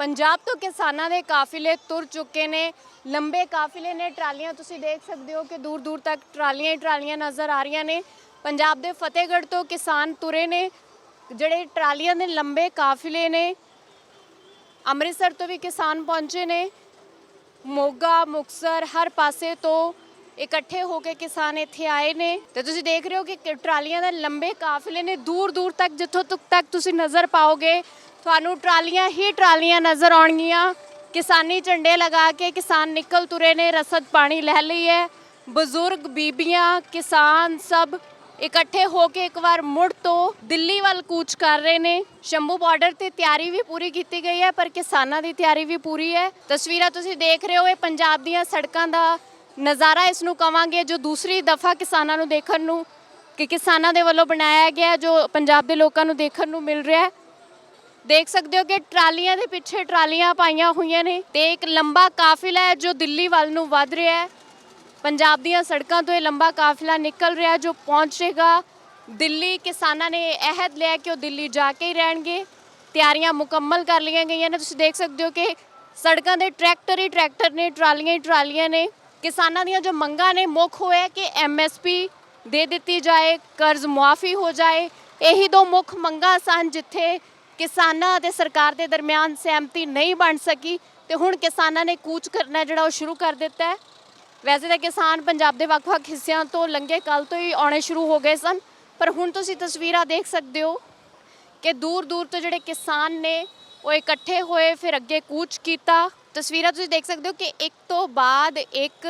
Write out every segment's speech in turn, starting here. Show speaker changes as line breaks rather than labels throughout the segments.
ਪੰਜਾਬ ਤੋਂ ਕਿਸਾਨਾਂ ਦੇ ਕਾਫਿਲੇ ਤੁਰ ਚੁੱਕੇ ਨੇ, ਲੰਬੇ ਕਾਫਿਲੇ ਨੇ ਟਰਾਲੀਆਂ। ਤੁਸੀਂ ਦੇਖ ਸਕਦੇ ਹੋ ਕਿ ਦੂਰ ਦੂਰ ਤੱਕ ਟਰਾਲੀਆਂ ਹੀ ਟਰਾਲੀਆਂ ਨਜ਼ਰ ਆ ਰਹੀਆਂ ਨੇ। ਪੰਜਾਬ ਦੇ ਫਤਿਹਗੜ੍ਹ ਤੋਂ ਕਿਸਾਨ ਤੁਰੇ ਨੇ, ਜਿਹੜੇ ਟਰਾਲੀਆਂ ਦੇ ਲੰਬੇ ਕਾਫਿਲੇ ਨੇ। ਅੰਮ੍ਰਿਤਸਰ ਤੋਂ ਵੀ ਕਿਸਾਨ ਪਹੁੰਚੇ ਨੇ। ਮੋਗਾ ਮੁਕਸਰ ਹਰ ਪਾਸੇ ਤੋਂ ਇਕੱਠੇ ਹੋ ਕੇ ਕਿਸਾਨ ਇੱਥੇ ਆਏ ਨੇ। ਤੇ ਤੁਸੀਂ ਦੇਖ ਰਹੇ ਹੋ ਕਿ ਟਰਾਲੀਆਂ ਦੇ ਲੰਬੇ ਕਾਫਲੇ ਨੇ, ਦੂਰ ਦੂਰ ਤੱਕ, ਜਿੱਥੋਂ ਤੱਕ ਤੱਕ ਤੁਸੀਂ ਨਜ਼ਰ ਪਾਓਗੇ ਤੁਹਾਨੂੰ ਟਰਾਲੀਆਂ ਹੀ ਟਰਾਲੀਆਂ ਨਜ਼ਰ ਆਉਣਗੀਆਂ। ਕਿਸਾਨੀ ਝੰਡੇ ਲਗਾ ਕੇ ਕਿਸਾਨ ਨਿਕਲ ਤੁਰੇ ਨੇ, ਰਸਦ ਪਾਣੀ ਲੈ ਲਈ ਹੈ। ਬਜ਼ੁਰਗ, ਬੀਬੀਆਂ, ਕਿਸਾਨ ਸਭ ਇਕੱਠੇ ਹੋ ਕੇ ਇੱਕ ਵਾਰ ਮੁੜ ਤੋਂ ਦਿੱਲੀ ਵੱਲ ਕੂਚ ਕਰ ਰਹੇ ਨੇ। ਸ਼ੰਭੂ ਬਾਰਡਰ ਤੇ ਤਿਆਰੀ ਵੀ ਪੂਰੀ ਕੀਤੀ ਗਈ ਹੈ, ਪਰ ਕਿਸਾਨਾਂ ਦੀ ਤਿਆਰੀ ਵੀ ਪੂਰੀ ਹੈ। ਤਸਵੀਰਾਂ ਤੁਸੀਂ ਦੇਖ ਰਹੇ ਹੋ, ਇਹ ਪੰਜਾਬ ਦੀਆਂ ਸੜਕਾਂ ਦਾ ਨਜ਼ਾਰਾ। ਇਸ ਨੂੰ ਕਵਾਂਗੇ ਜੋ ਦੂਸਰੀ ਦਫਾ ਕਿਸਾਨਾਂ ਨੂੰ ਦੇਖਣ ਨੂੰ, ਕਿ ਕਿਸਾਨਾਂ ਦੇ ਵੱਲੋਂ ਬਣਾਇਆ ਗਿਆ, ਜੋ ਪੰਜਾਬ ਦੇ ਲੋਕਾਂ ਨੂੰ ਦੇਖਣ ਨੂੰ ਮਿਲ ਰਿਹਾ ਹੈ। ਦੇਖ ਸਕਦੇ ਹੋ ਕਿ ਟਰਾਲੀਆਂ ਦੇ ਪਿੱਛੇ ਟਰਾਲੀਆਂ ਪਾਈਆਂ ਹੋਈਆਂ ਨੇ ਤੇ ਇੱਕ ਲੰਬਾ ਕਾਫਿਲਾ ਹੈ ਜੋ ਦਿੱਲੀ ਵੱਲ ਨੂੰ ਵੱਧ ਰਿਹਾ ਹੈ। ਪੰਜਾਬ ਦੀਆਂ ਸੜਕਾਂ ਤੋਂ ਇਹ ਲੰਬਾ ਕਾਫਿਲਾ ਨਿਕਲ ਰਿਹਾ ਜੋ ਪਹੁੰਚੇਗਾ। ਦਿੱਲੀ ਕਿਸਾਨਾਂ ਨੇ ਅਹਿਦ ਲਿਆ ਕਿ ਉਹ ਦਿੱਲੀ ਜਾ ਕੇ ਹੀ ਰਹਿਣਗੇ। ਤਿਆਰੀਆਂ ਮੁਕੰਮਲ ਕਰ ਲਈਆਂ ਗਈਆਂ ਨੇ। ਤੁਸੀਂ ਦੇਖ ਸਕਦੇ ਹੋ ਕਿ ਸੜਕਾਂ ਦੇ ਟਰੈਕਟਰ ਹੀ ਟਰੈਕਟਰ ਨੇ, ਟਰਾਲੀਆਂ ਹੀ ਟਰਾਲੀਆਂ ਨੇ। ਕਿਸਾਨਾਂ ਦੀਆਂ ਜੋ ਮੰਗਾਂ ਨੇ, ਮੁੱਖ ਹੋਇਆ ਕਿ ਐਮਐਸਪੀ ਦੇ ਦਿੱਤੀ ਜਾਏ, ਕਰਜ਼ ਮੁਆਫੀ ਹੋ ਜਾਏ। ਇਹੀ ਦੋ ਮੁੱਖ ਮੰਗਾਂ ਸਨ ਜਿੱਥੇ ਕਿਸਾਨਾਂ ਅਤੇ ਸਰਕਾਰ ਦੇ ਦਰਮਿਆਨ ਸਹਿਮਤੀ ਨਹੀਂ ਬਣ ਸਕੀ ਤੇ ਹੁਣ ਕਿਸਾਨਾਂ ਨੇ ਕੂਚ ਕਰਨਾ ਜਿਹੜਾ ਉਹ ਸ਼ੁਰੂ ਕਰ ਦਿੱਤਾ ਹੈ। ਵੈਸੇ ਤਾਂ ਕਿਸਾਨ ਪੰਜਾਬ ਦੇ ਵੱਖ-ਵੱਖ ਹਿੱਸਿਆਂ ਤੋਂ ਲੰਘੇ ਕੱਲ ਤੋਂ ਹੀ ਆਉਣੇ ਸ਼ੁਰੂ ਹੋ ਗਏ ਸਨ। ਪਰ ਹੁਣ ਤੁਸੀਂ ਤਸਵੀਰਾਂ ਦੇਖ ਸਕਦੇ ਹੋ ਕਿ ਦੂਰ ਦੂਰ ਤੋਂ ਜਿਹੜੇ ਕਿਸਾਨ ਨੇ ਉਹ ਇਕੱਠੇ ਹੋਏ, ਫਿਰ ਅੱਗੇ ਕੂਚ ਕੀਤਾ। ਤਸਵੀਰਾਂ ਤੁਸੀਂ ਦੇਖ ਸਕਦੇ ਹੋ ਕਿ ਇੱਕ ਤੋਂ ਬਾਅਦ ਇੱਕ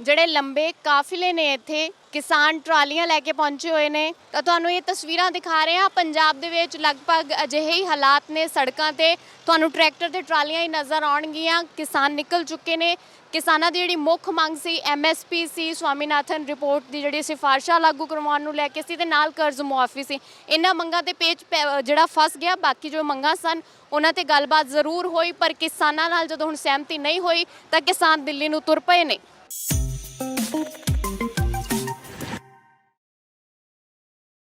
ਜਿਹੜੇ ਲੰਬੇ ਕਾਫਿਲੇ ਨੇ ਇੱਥੇ, ਕਿਸਾਨ ਟਰਾਲੀਆਂ ਲੈ ਕੇ ਪਹੁੰਚੇ ਹੋਏ ਨੇ। ਤਾਂ ਤੁਹਾਨੂੰ ਇਹ ਤਸਵੀਰਾਂ ਦਿਖਾ ਰਹੇ ਹਾਂ। ਪੰਜਾਬ ਦੇ ਵਿੱਚ ਲਗਭਗ ਅਜਿਹੇ ਹੀ ਹਾਲਾਤ ਨੇ ਸੜਕਾਂ ਤੇ। ਤੁਹਾਨੂੰ ਟਰੈਕਟਰ ਤੇ ਟਰਾਲੀਆਂ ਹੀ ਨਜ਼ਰ ਆਉਣਗੀਆਂ। ਕਿਸਾਨ ਨਿਕਲ ਚੁੱਕੇ ਨੇ। ਕਿਸਾਨਾਂ ਦੀ ਜਿਹੜੀ ਮੁੱਖ ਮੰਗ ਸੀ ਐਮਐਸਪੀ ਸੀ, ਸਵਾਮੀਨਾਥਨ ਰਿਪੋਰਟ ਦੀ ਜਿਹੜੀ ਸਿਫਾਰਸ਼ਾਂ ਲਾਗੂ ਕਰਵਾਉਣ ਨੂੰ ਲੈ ਕੇ ਸੀ ਤੇ ਨਾਲ ਕਰਜ਼ ਮੁਆਫੀ ਸੀ। ਇਹਨਾਂ ਮੰਗਾਂ ਤੇ ਪੇਚ ਪੈ- ਜਿਹੜਾ ਫਸ ਗਿਆ, ਬਾਕੀ ਜੋ ਮੰਗਾਂ ਸਨ, ਉਹਨਾਂ ਤੇ ਗੱਲਬਾਤ ਜ਼ਰੂਰ ਹੋਈ। ਪਰ ਕਿਸਾਨਾਂ ਨਾਲ ਜਦੋਂ ਹੁਣ ਸਹਿਮਤੀ ਨਹੀਂ ਹੋਈ, ਤਾਂ ਕਿਸਾਨ ਦਿੱਲੀ ਨੂੰ ਤੁਰ ਪਏ ਨੇ।